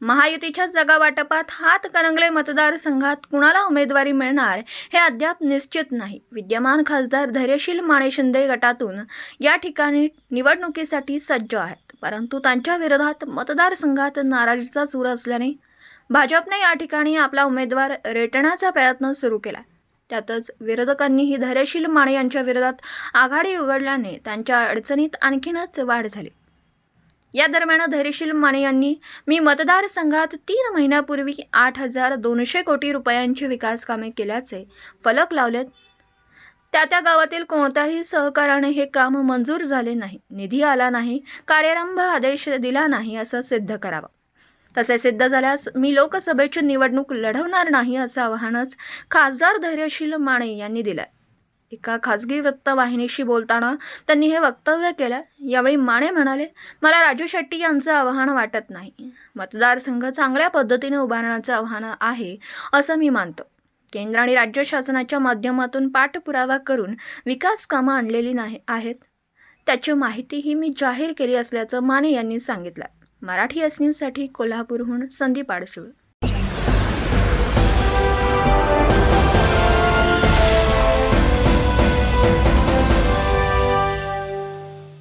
महायुतीच्या जगावाटपात हातकणंगले मतदारसंघात कुणाला उमेदवारी मिळणार हे अद्याप निश्चित नाही. विद्यमान खासदार धैर्यशील माने शिंदे गटातून या ठिकाणी निवडणुकीसाठी सज्ज आहेत. परंतु त्यांच्या विरोधात मतदारसंघात नाराजीचा सूर असल्याने भाजपने या ठिकाणी आपला उमेदवार रेटण्याचा प्रयत्न सुरू केला. त्यातच विरोधकांनीही धैर्यशील माने यांच्या विरोधात आघाडी उघडल्याने त्यांच्या अडचणीत आणखीनच वाढ झाली. या दरम्यान धैर्यशील माने यांनी मी मतदारसंघात तीन महिन्यापूर्वी आठ हजार दोनशे कोटी रुपयांची विकास कामे केल्याचे फलक लावलेत. त्या त्या गावातील कोणत्याही सहकार्याने हे काम मंजूर झाले नाही. निधी आला नाही. कार्यारंभ आदेश दिला नाही असं सिद्ध करावं. तसे सिद्ध झाल्यास मी लोकसभेची निवडणूक लढवणार नाही असं आवाहनच खासदार धैर्यशील माने यांनी दिलं एका खाजगी वृत्तवाहिनीशी बोलताना त्यांनी हे वक्तव्य केलं. यावेळी माने म्हणाले मला राजू शेट्टी यांचं आव्हान वाटत नाही. मतदारसंघ चांगल्या पद्धतीने उभारण्याचं आव्हान आहे असं मी मानतो. केंद्र आणि राज्य शासनाच्या माध्यमातून पाठपुरावा करून विकास कामं आणलेली नाही आहेत. त्याची माहितीही मी जाहीर केली असल्याचं माने यांनी सांगितलं. मराठी एस न्यूजसाठी कोल्हापूरहून संदीप आडसूळ.